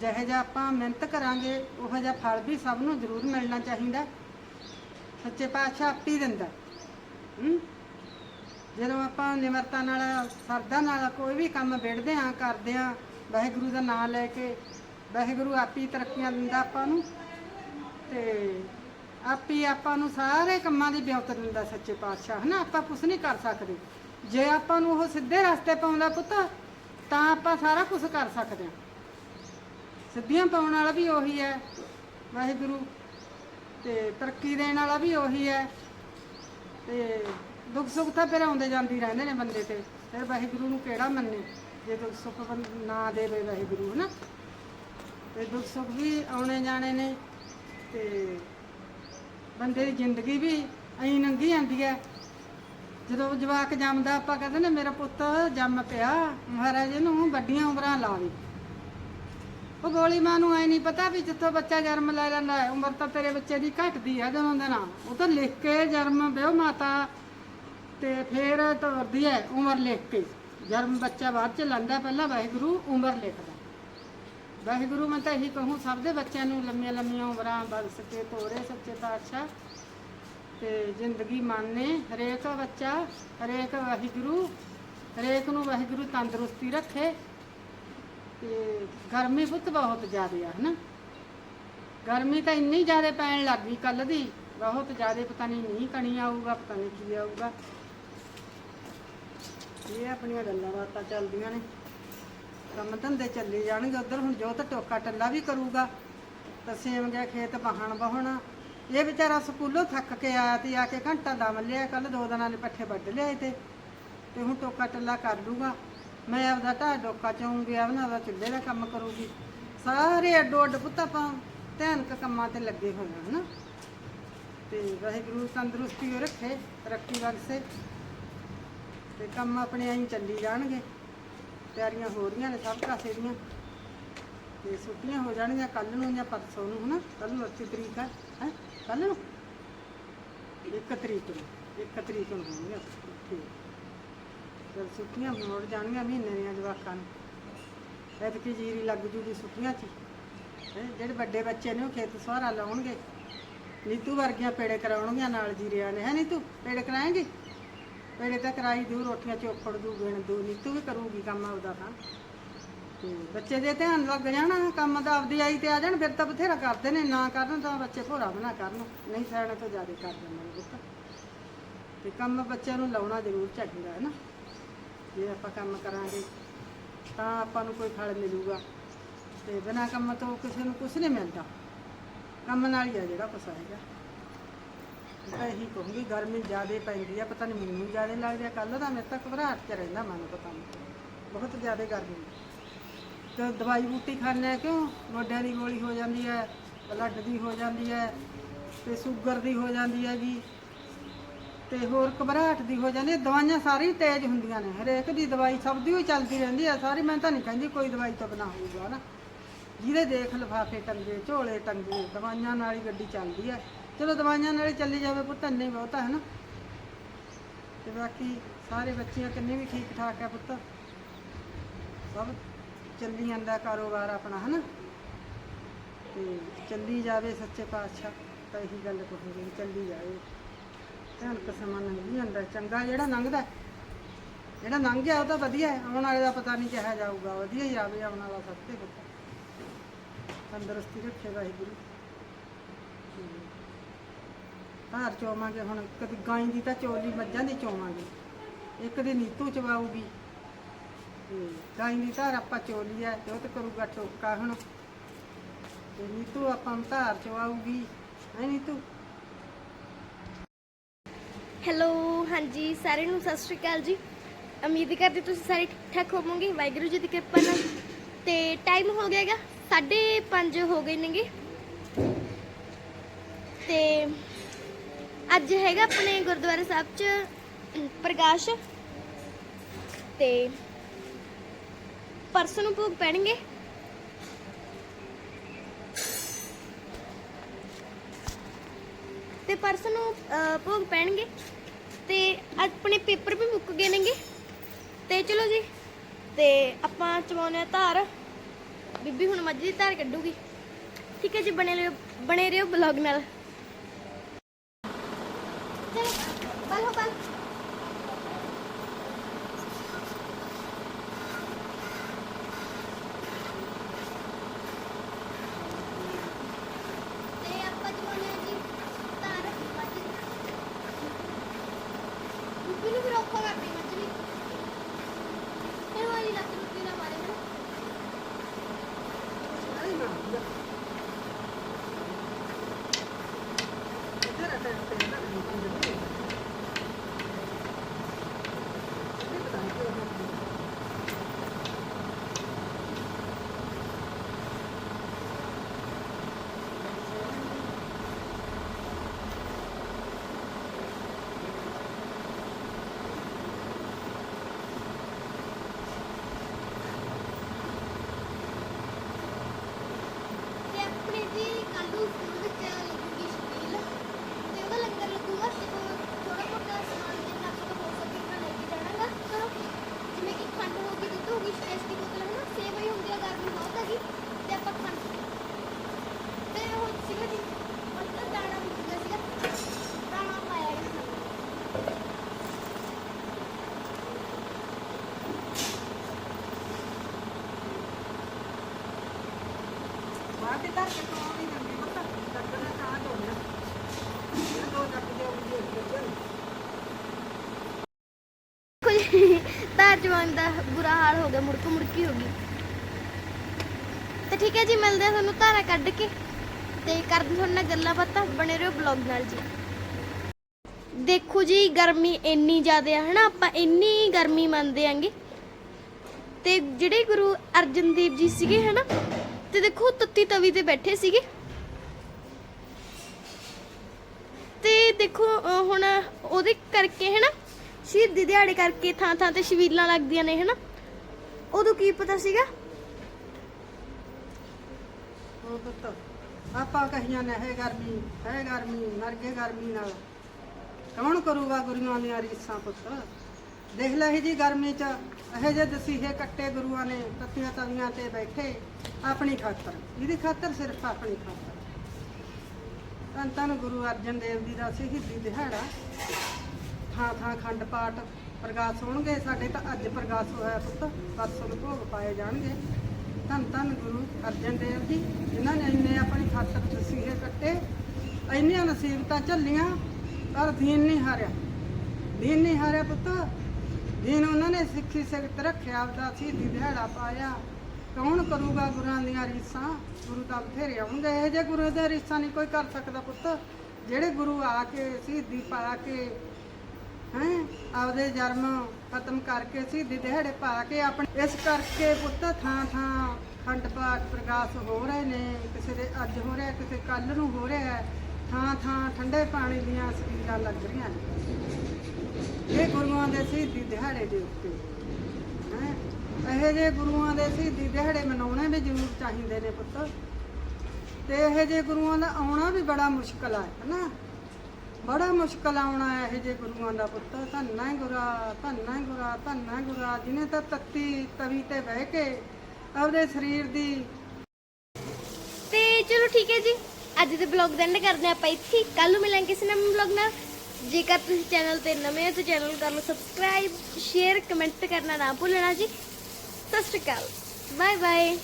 ਜਿਹੇ ਜਿਹਾ ਆਪਾਂ ਮਿਹਨਤ ਕਰਾਂਗੇ, ਉਹ ਜਿਹਾ ਫਲ ਵੀ ਸਭ ਨੂੰ ਜ਼ਰੂਰ ਮਿਲਣਾ ਚਾਹੀਦਾ। ਸੱਚੇ ਪਾਤਸ਼ਾਹ ਆਪ ਹੀ ਦਿੰਦਾ। ਹੂੰ? ਜਦੋਂ ਆਪਾਂ ਨਿਮਰਤਾ ਨਾਲ, ਸਰਦਾ ਨਾਲ ਕੋਈ ਵੀ ਕੰਮ ਵਿੜਦੇ ਆਂ ਕਰਦੇ ਆਂ ਵਾਹਿਗੁਰੂ ਦਾ ਨਾਮ ਲੈ ਕੇ, ਵਾਹਿਗੁਰੂ ਆਪੀ ਤਰੱਕੀਆਂ ਦਿੰਦਾ ਆਪਾਂ ਨੂੰ। ਤੇ ਆਪੀ ਆਪਾਂ ਨੂੰ ਸਾਰੇ ਕੰਮਾਂ ਦੀ ਬਿਉਤ ਦਿੰਦਾ ਸੱਚੇ ਪਾਤਸ਼ਾਹ, ਹਨਾ? ਆਪਾਂ ਕੁਝ ਨਹੀਂ ਕਰ ਸਕਦੇ। ਜੇ ਆਪਾਂ ਨੂੰ ਉਹ ਸਿੱਧੇ ਰਸਤੇ ਪਾਉਂਦਾ ਪੁੱਤ, ਤਾਂ ਆਪਾਂ ਸਾਰਾ ਕੁਝ ਕਰ ਸਕਦੇ ਹਾਂ। ਸਿੱਧੀਆਂ ਪਾਉਣ ਵਾਲਾ ਵੀ ਉਹੀ ਹੈ, ਵਾਹਿਗੁਰੂ ਤੇ ਤਰੱਕੀ ਦੇਣ ਵਾਲਾ ਵੀ ਉਹੀ ਹੈ ਤੇ ਦੁੱਖ ਸੁੱਖ ਤਾਂ ਫਿਰ ਆਉਂਦੇ ਜਾਂਦੀ ਰਹਿੰਦੇ ਨੇ ਬੰਦੇ ਤੇ, ਫਿਰ ਵਾਹਿਗੁਰੂ ਨੂੰ ਕਿਹੜਾ ਮੰਨੇ, ਜੇ ਦੁੱਖ ਸੁੱਖ ਨਾ ਦੇਵੇ ਵਾਹਿਗੁਰੂ, ਹਨਾ? ਤੇ ਦੁੱਖ ਸੁੱਖ ਵੀ ਆਉਣੇ ਜਾਣੇ ਨੇ ਤੇ ਬੰਦੇ ਦੀ ਜ਼ਿੰਦਗੀ ਵੀ ਐਂ ਲੰਘੀ ਜਾਂਦੀ ਹੈ। ਜਦੋਂ ਜਵਾਕ ਜੰਮਦਾ, ਆਪਾਂ ਕਹਿੰਦੇ ਨੇ, ਮੇਰਾ ਪੁੱਤ ਜੰਮ ਪਿਆ, ਮਹਾਰਾਜ ਨੂੰ ਵੱਡੀਆਂ ਉਮਰਾਂ ਲਾਵੇ ਉਹ ਗੋਲੀ ਮਾਂ ਨੂੰ ਐ ਨਹੀਂ ਪਤਾ ਵੀ ਜਿੱਥੋਂ ਬੱਚਾ ਜਨਮ ਲੈ ਲੈਂਦਾ ਹੈ, ਉਮਰ ਤਾਂ ਤੇਰੇ ਬੱਚੇ ਦੀ ਘਟਦੀ ਹੈ ਜਦੋਂ ਦੇ ਨਾਲ। ਉਹ ਤਾਂ ਲਿਖ ਕੇ ਜਨਮ ਵਿਓ ਮਾਤਾ, ਤੇ ਫਿਰ ਤੋਰਦੀ ਹੈ ਉਮਰ ਲਿਖ ਕੇ। ਜਨਮ ਬੱਚਾ ਬਾਅਦ ਚ ਲੈਂਦਾ ਪਹਿਲਾਂ ਵਾਹਿਗੁਰੂ, ਉਮਰ ਲਿਖਦਾ। ਵਾਹਿਗੁਰੂ ਮੈਂ ਤਾਂ ਇਹੀ ਕਹੂੰ, ਸਭ ਦੇ ਬੱਚਿਆਂ ਨੂੰ ਲੰਮੀਆਂ ਲੰਮੀਆਂ ਉਮਰਾਂ ਬਖਸ਼ ਕੇ ਤੋਰੇ, ਸੱਚੇ ਪਾਤਸ਼ਾਹ, ਤੇ ਜ਼ਿੰਦਗੀ ਮਾਨੇ ਹਰੇਕ ਬੱਚਾ, ਹਰੇਕ ਵਾਹਿਗੁਰੂ, ਹਰੇਕ ਨੂੰ ਵਾਹਿਗੁਰੂ ਤੰਦਰੁਸਤੀ ਰੱਖੇ। ਤੇ ਗਰਮੀ ਪੁੱਤ ਬਹੁਤ ਜ਼ਿਆਦਾ ਆ, ਹਨਾ? ਗਰਮੀ ਤਾਂ ਇੰਨੀ ਜ਼ਿਆਦਾ ਪੈਣ ਲੱਗ ਗਈ ਕੱਲ ਦੀ, ਬਹੁਤ ਜ਼ਿਆਦਾ ਪਤਾ ਨਹੀਂ ਨਹੀਂ ਕਣੀ ਆਊਗਾ, ਪਤਾ ਨਹੀਂ ਕੀ ਆਊਗਾ। ਇਹ ਆਪਣੀਆਂ ਗੱਲਾਂ ਬਾਤਾਂ ਚੱਲਦੀਆਂ ਨੇ। ਕੰਮ ਧੰਦੇ ਚੱਲੇ ਜਾਣਗੇ ਉਧਰ, ਹੁਣ ਜੋਤ ਟੋਕਾ ਟੱਲਾ ਵੀ ਕਰੂਗਾ। ਤਾਂ ਸੇਮ ਗਿਆ ਖੇਤ ਬਹਾਣ ਬਹਣਾ ਇਹ ਵਿਚਾਰਾ ਸਕੂਲੋਂ ਥੱਕ ਕੇ ਆਇਆ ਤੇ ਆ ਕੇ ਘੰਟਾ ਦਮ ਲਿਆ ਕੱਲ ਦੋ ਦਿਨਾਂ ਦੇ ਪੱਠੇ ਵੱਢ ਲਿਆਏ ਤੇ। ਤੇ ਹੁਣ ਟੋਕਾ ਟੱਲਾ ਕਰ ਲੂਗਾ। ਮੈਂ ਆਪਦਾ ਢਾ ਡੋਕਾ ਚਾਉਂਗੀ ਆਪਣਾ ਆਪਦਾ ਚੁੱਲ੍ਹੇ ਦਾ ਕੰਮ ਕਰੂਗੀ। ਸਾਰੇ ਅੱਡੋ ਅੱਡ ਪੁੱਤ ਆਪਾਂ ਧਿਆਨਕ ਕੰਮਾਂ ਤੇ ਲੱਗੇ ਹੋਏ ਹਾਂ, ਹਨਾ? ਤੇ ਵਾਹਿਗੁਰੂ ਤੰਦਰੁਸਤੀ ਰੱਖੇ, ਤਰੱਕੀ ਬਖਸ਼ੇ। ਤੇ ਕੰਮ ਆਪਣੇ ਐਂ ਚੱਲੀ ਜਾਣਗੇ। ਤਿਆਰੀਆਂ ਹੋ ਰਹੀਆਂ ਨੇ ਸਭ ਕਾਸੇ ਦੀਆਂ। ਤੇ ਛੁੱਟੀਆਂ ਹੋ ਜਾਣਗੀਆਂ ਕੱਲ ਨੂੰ ਜਾਂ ਪਰਸੋਂ ਨੂੰ, ਹਨਾ? ਕੱਲ ਨੂੰ 28 ਤਰੀਕ ਹੈ ਹੈ? ਕੱਲ ਨੂੰ? 1 ਤਰੀਕ ਨੂੰ 1 ਤਰੀਕ ਨੂੰ ਹੋਣਗੀਆਂ। ਠੀਕ। ਜਦ ਛੁੱਟੀਆਂ ਮੁੜ ਜਾਣਗੀਆਂ ਮਹੀਨੇ ਦੀਆਂ ਜਵਾਕਾਂ ਨੂੰ। ਐਤਕੀ ਜੀਰੀ ਲੱਗ ਜੂਗੀ ਛੁੱਟੀਆਂ 'ਚ ਹੀ। ਹੈਂ, ਜਿਹੜੇ ਵੱਡੇ ਬੱਚੇ ਨੇ ਉਹ ਖੇਤ ਸਹਾਰਾ ਲਾਉਣਗੇ। ਨੀਤੂ ਵਰਗੀਆਂ ਪੇੜੇ ਕਰਾਉਣਗੀਆਂ ਨਾਲ ਜੀਰਿਆਂ ਨੇ। ਹੈ ਨੀਤੂ ਪੇੜੇ ਕਰਾਏਂਗੀ? ਪੇੜੇ ਤਾਂ ਕਰਾਈ ਦੂ ਰੋਟੀਆਂ ਚੋਪੜ ਦੂ ਗਿਣ ਦੂ। ਨੀਤੂ ਵੀ ਕਰੂਗੀ ਕੰਮ ਆਪਦਾ ਤਾਂ। ਤੇ ਬੱਚੇ ਦੇ ਧਿਆਨ ਲੱਗ ਜਾਣਾ ਕੰਮ ਤਾਂ ਆਪਦੀ ਆਈ ਤੇ ਆ ਜਾਣ ਫਿਰ ਤਾਂ ਬਥੇਰਾ ਕਰਦੇ ਨੇ। ਨਾ ਕਰਨ ਤਾਂ ਬੱਚੇ ਭੋਰਾ ਬਣਾ ਕਰਨ। ਨਹੀਂ ਸਿਆਣੇ ਤੋਂ ਜ਼ਿਆਦਾ ਕਰ ਦਿੰਦੇ ਨੇ ਪੁੱਤ। ਤੇ ਕੰਮ ਬੱਚਿਆਂ ਨੂੰ ਲਾਉਣਾ ਜ਼ਰੂਰ ਚਾਹੀਦਾ ਹੈ ਨਾ? ਜੇ ਆਪਾਂ ਕੰਮ ਕਰਾਂਗੇ, ਤਾਂ ਆਪਾਂ ਨੂੰ ਕੋਈ ਫਲ ਮਿਲੂਗਾ। ਤੇ ਬਿਨਾਂ ਕੰਮ ਤੋਂ ਕਿਸੇ ਨੂੰ ਕੁਝ ਨਹੀਂ ਮਿਲਦਾ। ਕੰਮ ਨਾਲ ਹੀ ਆ ਜਿਹੜਾ ਕੁਛ ਆਏਗਾ ਮੈਂ ਤਾਂ ਇਹੀ ਕਹੂੰਗੀ, ਗਰਮੀ ਜ਼ਿਆਦਾ ਪੈਂਦੀ ਆ, ਪਤਾ ਨਹੀਂ ਮੈਨੂੰ ਜ਼ਿਆਦਾ ਲੱਗ ਰਿਹਾ ਕੱਲ ਦਾ ਮੇਰੇ ਤਾਂ ਘਬਰਾਹਟ ਚ ਰਹਿੰਦਾ ਮਨ ਪਤਾ ਨਹੀਂ ਬਹੁਤ ਜ਼ਿਆਦਾ ਗਰਮੀ। ਤੇ ਦਵਾਈ ਬੂਟੀ ਖਾਂਦੇ ਆ ਕਿਉਂ? ਮੋਢਿਆਂ ਦੀ ਗੋਲੀ ਹੋ ਜਾਂਦੀ ਹੈ, ਬਲੱਡ ਦੀ ਹੋ ਜਾਂਦੀ ਹੈ, ਤੇ ਸ਼ੂਗਰ ਦੀ ਹੋ ਜਾਂਦੀ ਹੈ ਹੈਗੀ ਤੇ ਹੋਰ ਘਬਰਾਹਟ ਦੀ ਹੋ ਜਾਂਦੀ ਹੈ। ਦਵਾਈਆਂ ਸਾਰੀ ਤੇਜ਼ ਹੁੰਦੀਆਂ ਨੇ। ਹਰੇਕ ਦੀ ਦਵਾਈ ਸਭ ਦੀ ਹੀ ਚੱਲਦੀ ਰਹਿੰਦੀ ਹੈ। ਸਾਰੀ ਮੈਂ ਤਾਂ ਨਹੀਂ ਕਹਿੰਦੀ ਕੋਈ ਦਵਾਈ ਤੋਂ ਬਿਨਾ ਹੋਊਗਾ ਨਾ। ਜਿਹਦੇ ਦੇਖ ਲਿਫਾਫੇ ਟੰਗੇ, ਝੋਲੇ ਟੰਗੇ, ਦਵਾਈਆਂ ਨਾਲ ਹੀ ਗੱਡੀ ਚੱਲਦੀ ਹੈ। ਚਲੋ ਦਵਾਈਆਂ ਨਾਲ ਹੀ ਚੱਲੀ ਜਾਵੇ ਪੁੱਤ ਨਹੀਂ ਬਹੁਤਾ ਹੈ ਨਾ? ਤੇ ਬਾਕੀ ਸਾਰੇ ਬੱਚੀਆਂ ਕਿੰਨੇ ਵੀ ਠੀਕ ਠਾਕ ਹੈ ਪੁੱਤ। ਸਭ ਚੱਲੀ ਜਾਂਦਾ ਕਾਰੋਬਾਰ ਆਪਣਾ, ਹੈ ਨਾ? ਤੇ ਚੱਲੀ ਜਾਵੇ ਸੱਚੇ ਪਾਤਸ਼ਾਹ, ਤਾਂ ਇਹੀ ਗੱਲ ਕਹੂੰਗੀ ਚੱਲੀ ਜਾਵੇ। ਧਿਆਨ ਸਮਾਂ ਲੰਘੀ ਜਾਂਦਾ, ਚੰਗਾ ਜਿਹੜਾ ਲੰਘਦਾ ਜਿਹੜਾ ਲੰਘ ਗਿਆ ਉਹ ਤਾਂ ਵਧੀਆ ਹੈ, ਆਉਣ ਵਾਲੇ ਦਾ ਪਤਾ ਨਹੀਂ ਕਿਹਾ ਜਾਊਗਾ, ਵਧੀਆ ਹੀ ਆਵੇ ਆਉਣ ਵਾਲਾ ਸਭ ਤੇ ਪੁੱਤ ਤੰਦਰੁਸਤੀ ਰੱਖੇ ਵਾਹਿਗੁਰੂ। ਘਰ ਚੋਵਾਂਗੇ ਹੁਣ, ਕਦੀ ਗਾਂ ਦੀ ਤਾਂ ਚੋਲੀ ਮੱਝਾਂ ਦੀ ਚੋਵਾਂਗੇ। ਇੱਕ ਦੀ ਨੀਤੂ ਚਵਾਉਗੀ ਤੇ ਗਾਂ ਦੀ ਧਾਰ ਆਪਾਂ ਚੋਲੀ ਹੈ ਤੇ ਉਹ ਤੇ ਕਰੂਗਾ ਟੋਕਾ ਹੁਣ। ਤੇ ਨੀਤੂ ਆਪਾਂ ਧਾਰ ਚਵਾਊਗੀ ਹੈ ਨੀਤੂ? ਹੈਲੋ, ਹਾਂਜੀ, ਸਾਰਿਆਂ ਨੂੰ ਸਤਿ ਸ਼੍ਰੀ ਅਕਾਲ ਜੀ। ਉਮੀਦ ਕਰਦੇ ਤੁਸੀਂ ਸਾਰੇ ਠੀਕ ਠਾਕ ਹੋਵੋਗੇ, ਵਾਹਿਗੁਰੂ ਜੀ ਦੀ ਕਿਰਪਾ ਨਾਲ। ਤੇ ਟਾਈਮ ਹੋ ਗਿਆ ਹੈਗਾ 5:30 ਹੋ ਗਏ ਨੇਗੇ। ਤੇ ਅੱਜ ਹੈਗਾ ਆਪਣੇ ਗੁਰਦੁਆਰਾ ਸਾਹਿਬ 'ਚ ਪ੍ਰਕਾਸ਼। ਤੇ ਪਰਸੋਂ ਨੂੰ ਭੋਗ ਪੈਣਗੇ। ਤੇ ਪਰਸੋਂ ਨੂੰ ਭੋਗ ਪੈਣਗੇ ਤੇ ਆਪਣੇ ਪੇਪਰ ਵੀ ਮੁੱਕ ਗਏ ਨੇਗੇ। ਤੇ ਚਲੋ ਜੀ, ਤੇ ਆਪਾਂ ਚਵਾਉਨੇ ਆ ਧਾਰ। ਬੀਬੀ ਹੁਣ ਮੱਝ ਦੀ ਧਾਰ ਕੱਢੂਗੀ। ਠੀਕ ਹੈ ਜੀ, ਬਣੇ ਰਹੋ ਬਣੇ ਰਹੋ ਬਲੌਗ ਨਾਲ। ਚਲੋ ਬਲ ਹੋ ਬਲ ਤੇ ਆਪਾਂ ਜਮਾਉਣੇ ਆ ਜੀ ਧਾਰ ਮੱਝ ਦੀ ਬੀਬੀ ਨੂੰ ਫਿਰ ਔਖਾ ਕਰਦੀ ਮੱਝ ਵੀ ਇਹ ਵਾਲੀ ਲੱਤ ਨੂੰ ਕਿਹਨਾਂ ਮਾਰੇ ਨਾ ਨਹੀਂ ਨਾ ਇੱਧਰ ਆ ਟੈਂਟ ਤੇ ਨਾ ਨੀਚੇ ਜਮੀ ਇਹ ਪਤਾ ਨਹੀਂ ਕਿਉਂ ਹੋ ਗਿਆ। ਤੇ ਆਪਣੇ ਜੀ ਕੱਲੂ ਸਕੂਲ ਵਿੱਚ ਲੱਗੂਗੀ ਸ਼ਬੀਲ ਤੇ ਉਹਦਾ ਲੰਗਰ ਲੱਗੂਗਾ ਤੇ ਥੋੜਾ ਬਹੁਤਾ ਸਮਾਨ ਜਿੰਨਾ ਕੁ ਹੋ ਸਕੇ ਤਾਂ ਲੈ ਕੇ ਜਾਣਾਗਾ ਕਰੋ ਜਿਵੇਂ ਕਿ ਖੰਡ ਹੋ ਗਈ ਦੁੱਧ ਹੋ ਗਈ ਸਪੇਸ ਦੀ ਬੋਤਲ ਹੈ ਨਾ ਸੇਵ ਹੀ ਹੁੰਦੀ ਆ ਗਰਮੀ ਬਹੁਤ ਹੈਗੀ ਤੇ ਆਪਾਂ ਖੰਡ ਤੇ ਉਹ ਸੀਗਾ ਜੀ ਮਤਲਬ ਦਾਣਾ ਮੁੱਕਦਾ ਸੀਗਾ ਦਾਣਾ ਪਾਇਆ ਗਿਆ ਬਾਹਰ ਤੇ ਧਰ ਕੇ ਤੋਂ ਨਹੀਂ ਜਾਂਦੀ ਪਤਾ ਲੱਗਣਾ ਤਾਂ ਹੋ ਗਿਆ ਇਹ ਦੋ ਜੱਟ ਦੇ ਉੱਤੇ ਉੱਤੇ ਕੁਝ ਧਾਰ ਜਵਾਨ ਦਾ ਬੁਰਾ ਹਾਲ ਹੋ ਗਿਆ, ਮੁੜਕ ਮੁੜਕੀ ਹੋ ਗਈ। ਤੇ ਠੀਕ ਹੈ ਜੀ, ਮਿਲਦੇ ਆ ਤੁਹਾਨੂੰ ਧਾਰਾ ਕੱਢ ਕੇ ਤੇ ਕਰਦੇ ਤੁਹਾਡੇ ਨਾਲ ਗੱਲਾਂ ਬਾਤਾਂ, ਬਣੇ ਰਹੋ ਬਲੌਗ ਨਾਲ ਜੀ। ਦੇਖੋ ਜੀ, ਗਰਮੀ ਇੰਨੀ ਜ਼ਿਆਦਾ ਆ, ਹਨਾ, ਆਪਾਂ ਇੰਨੀ ਗਰਮੀ ਮੰਨਦੇ ਆਂਗੇ। ਤੇ ਜਿਹੜੇ ਗੁਰੂ ਅਰਜਨ ਦੇਵ ਜੀ ਸੀਗੇ, ਹਨਾ ਤੇ ਦੇਖੋ ਤੱਤੀ ਤਵੀ ਤੇ ਬੈਠੇ ਸੀਗੇ। ਤੇ ਦੇਖੋ ਹੁਣ ਉਹਦੇ ਕਰਕੇ ਹਨਾ, ਸ਼ਹੀਦੀ ਦਿਹਾੜੇ ਕਰਕੇ ਥਾਂ ਥਾਂ ਤੇ ਸ਼ਬੀਲਾਂ ਲੱਗਦੀਆਂ ਨੇ ਹਨਾ। ਉਦੋਂ ਕੀ ਪਤਾ ਸੀਗਾ? ਉਹ ਪੁੱਤ, ਆਪਾਂ ਕਹੀਆਂ ਨੇ ਹੈ ਗਰਮੀ ਹੈ ਗਰਮੀ, ਮਰ ਗਏ ਗਰਮੀ ਨਾਲ। ਕੌਣ ਕਰੂਗਾ ਗੁਰੂਆਂ ਦੀਆਂ ਰੀਸਾਂ ਪੁੱਤ? ਦੇਖ ਲੈ ਇਹ ਜੀ ਗਰਮੀ ਚ, ਇਹ ਜੇ ਦਸੀਹੇ ਕੱਟੇ ਗੁਰੂਆਂ ਨੇ ਤੱਤੀਆਂ ਤਵੀਆਂ ਤੇ ਬੈਠੇ ਆਪਣੀ ਖਾਤਰ। ਇਹਦੀ ਖਾਤਰ ਸਿਰਫ ਆਪਣੀ ਖਾਤਰ। ਧੰਨ ਧੰਨ ਗੁਰੂ ਅਰਜਨ ਦੇਵ ਜੀ ਦਾ ਸ਼ਹੀਦੀ ਦਿਹਾੜਾ। ਥਾਂ ਥਾਂ ਖੰਡ ਪਾਠ ਪ੍ਰਗਾਸ ਹੋਣਗੇ, ਸਾਡੇ ਤਾਂ ਅੱਜ ਪ੍ਰਗਾਸ ਹੋਇਆ ਪੁੱਤ ਪਰਸੋਂ ਨੂੰ ਭੋਗ ਪਾਏ ਜਾਣਗੇ। ਧੰਨ ਧੰਨ ਗੁਰੂ ਅਰਜਨ ਦੇਵ ਜੀ ਜਿਨ੍ਹਾਂ ਨੇ ਇੰਨੇ ਆਪਣੀ ਖਾਤਰ ਤਸੀਹੇ ਕੱਟੇ, ਇੰਨੀਆਂ ਨਸੀਬਤਾਂ ਝੱਲੀਆਂ, ਪਰ ਦੀਨ ਨਹੀਂ ਹਾਰਿਆ। ਦੀਨ ਨਹੀਂ ਹਾਰਿਆ ਪੁੱਤ ਦੀਨ ਉਹਨਾਂ ਨੇ ਸਿੱਖੀ ਸਿਖਤ ਰੱਖਿਆ, ਆਪਦਾ ਸ਼ਹੀਦੀ ਦਿਹਾੜਾ ਪਾਇਆ ਕੌਣ ਕਰੂਗਾ ਗੁਰਾਂ ਦੀਆਂ ਰੀਸਾਂ, ਗੁਰੂ ਤਾਂ ਬਥੇਰੇ ਆਉਣਗੇ ਇਹ ਜੇ ਗੁਰੂ ਦੀਆਂ ਰੀਸਾਂ ਨਹੀਂ ਕੋਈ ਕਰ ਸਕਦਾ ਪੁੱਤ। ਜਿਹੜੇ ਗੁਰੂ ਆ ਕੇ ਸ਼ਹੀਦੀ ਪਾ ਕੇ, ਹੈ, ਆਪਦੇ ਜਨਮ ਖਤਮ ਕਰਕੇ ਸ਼ਹੀਦੀ ਦਿਹਾੜੇ ਪਾ ਕੇ ਆਪਣੇ, ਇਸ ਕਰਕੇ ਪੁੱਤ ਥਾਂ ਥਾਂ ਖੰਡ ਪਾਠ ਪ੍ਰਕਾਸ਼ ਹੋ ਰਹੇ ਨੇ, ਕਿਸੇ ਦੇ ਅੱਜ ਹੋ ਰਿਹਾ, ਕਿਸੇ ਕੱਲ ਨੂੰ ਹੋ ਰਿਹਾ, ਥਾਂ ਥਾਂ ਠੰਡੇ ਪਾਣੀ ਦੀਆਂ ਸਪੀਲਾਂ ਲੱਗ ਰਹੀਆਂ ਨੇ। ਇਹ ਗੁਰੂਆਂ ਦੇ ਸ਼ਹੀਦੀ ਦਿਹਾੜੇ ਦੇ ਉੱਤੇ। ਹੈ? ਇਹੋ ਜਿਹੇ ਗੁਰੂਆਂ ਦੇ ਸ਼ਹੀਦੀ ਦਿਹਾੜੇ ਮਨਾਉਣੇ ਵੀ ਜ਼ਰੂਰ ਚਾਹੀਦੇ ਨੇ ਪੁੱਤ। ਤੇ ਇਹੋ ਜਿਹੇ ਗੁਰੂਆਂ ਦਾ ਆਉਣਾ ਵੀ ਬੜਾ ਮੁਸ਼ਕਲ ਹੈ ਹਨਾ? ਬੜਾ ਮੁਸ਼ਕਲ ਆਉਣਾ ਹੈ ਇਹ ਜੇ ਗੁਰੂਆਂ ਦਾ ਪੁੱਤ। ਧੰਨਾ ਹੀ ਗੁਰਾ, ਧੰਨਾ ਹੀ ਗੁਰਾ, ਧੰਨਾ ਹੀ ਗੁਰਾ, ਜਿਹਨੇ ਤਾਂ ਤੱਤੀ ਤਵੀ ਤੇ ਬਹਿ ਕੇ ਆਪਦੇ ਸਰੀਰ ਦੀ ਤੇ ਚਲੋ ਠੀਕ ਹੈ ਜੀ। ਅੱਜ ਦੇ ਬਲੌਗ ਦਾ ਐਂਡ ਕਰਦੇ ਆਪਾਂ ਇੱਥੇ। ਕੱਲ ਨੂੰ ਮਿਲਾਂਗੇ ਕਿਸੇ ਨਵੇਂ ਬਲੌਗ ਨਾਲ। ਜੇਕਰ ਤੁਸੀਂ ਚੈਨਲ ਤੇ ਨਵੇਂ ਹੋ ਤਾਂ ਚੈਨਲ ਨੂੰ ਕਰ ਲਓ ਸਬਸਕ੍ਰਾਈਬ ਸ਼ੇਅਰ ਕਮੈਂਟ ਕਰਨਾ ਨਾ ਭੁੱਲਣਾ ਜੀ। ਸਤਿ ਸ਼੍ਰੀ ਅਕਾਲ। Bye bye